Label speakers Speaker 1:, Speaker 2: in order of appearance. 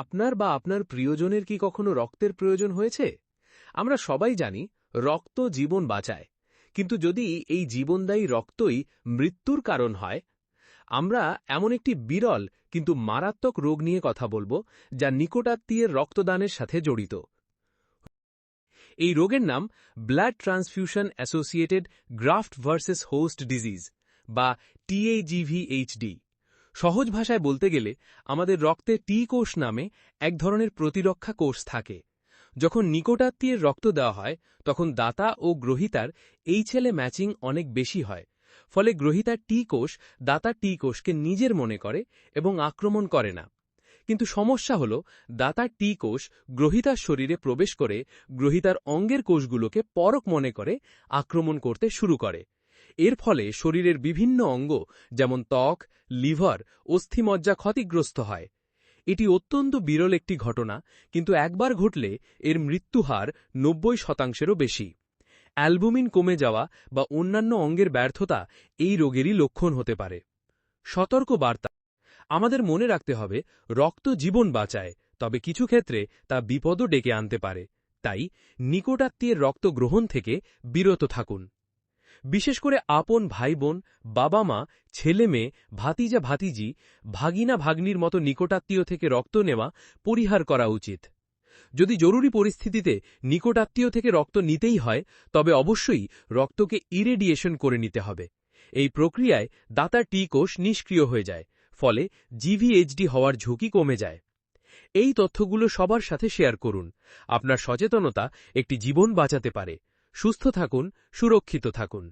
Speaker 1: আপনার বা আপনার প্রিয়জনের কি কখনো রক্তের প্রয়োজন হয়েছে? আমরা সবাই জানি, রক্ত জীবন বাঁচায়। কিন্তু যদি এই জীবনদায়ী রক্তই মৃত্যুর কারণ হয়, আমরা এমন একটি বিরল কিন্তু মারাত্মক রোগ নিয়ে কথা বলব, যা নিকটাত্মীয়ের রক্তদানের সাথে জড়িত। এই রোগের নাম blood transfusion associated graft versus host disease বা টিএজিভিএইচডি সহজ ভাষায় বলতে গেলে আমাদের রক্তে টি কোষ নামে এক ধরনের প্রতিরক্ষা কোষ থাকে। যখন নিকটাত্মীয়ের রক্ত দেওয়া হয়, তখন দাতা ও গ্রহিতার এই ছেলে ম্যাচিং অনেক বেশি হয়। ফলে গ্রহিতার টি কোষ দাতা টি কোষকে নিজের মনে করে এবং আক্রমণ করে না। কিন্তু সমস্যা হল দাতার টি কোষ গ্রহিতার শরীরে প্রবেশ করে গ্রহিতার অঙ্গের কোষগুলোকে পরক মনে করে আক্রমণ করতে শুরু করে। এর ফলে শরীরের বিভিন্ন অঙ্গ, যেমন ত্বক, লিভার, অস্থিমজ্জা ক্ষতিগ্রস্ত হয়। এটি অত্যন্ত বিরল একটি ঘটনা, কিন্তু একবার ঘটলে এর মৃত্যুহার নব্বই শতাংশেরও বেশি। অ্যালবুমিন কমে যাওয়া বা অন্যান্য অঙ্গের ব্যর্থতা এই রোগেরই লক্ষণ হতে পারে। সতর্ক বার্তা। আমাদের মনে রাখতে হবে, রক্ত জীবন বাঁচায়, তবে কিছু ক্ষেত্রে তা বিপদও ডেকে আনতে পারে। তাই নিকটাত্মীয়ের রক্ত গ্রহণ থেকে বিরত থাকুন। বিশেষ করে আপন ভাই বোন বাবা মা ছেলে মেয়ে ভাতিজা, ভাতিজি, ভাগিনা, ভাগ্নির মতো নিকটাত্মীয় থেকে রক্ত নেওয়া পরিহার করা উচিত। যদি জরুরি পরিস্থিতিতে নিকটাত্মীয় থেকে রক্ত নিতেই হয়, তবে অবশ্যই রক্তকে ইরেডিয়েশন করে নিতে হবে। এই প্রক্রিয়ায় দাতা টি কোষ নিষ্ক্রিয় হয়ে যায়, ফলে জিভিএইচডি হওয়ার ঝুঁকি কমে যায়। এই তথ্যগুলো সবার সাথে শেয়ার করুন। আপনার সচেতনতা একটি জীবন বাঁচাতে পারে। সুস্থ থাকুন সুরক্ষিত থাকুন।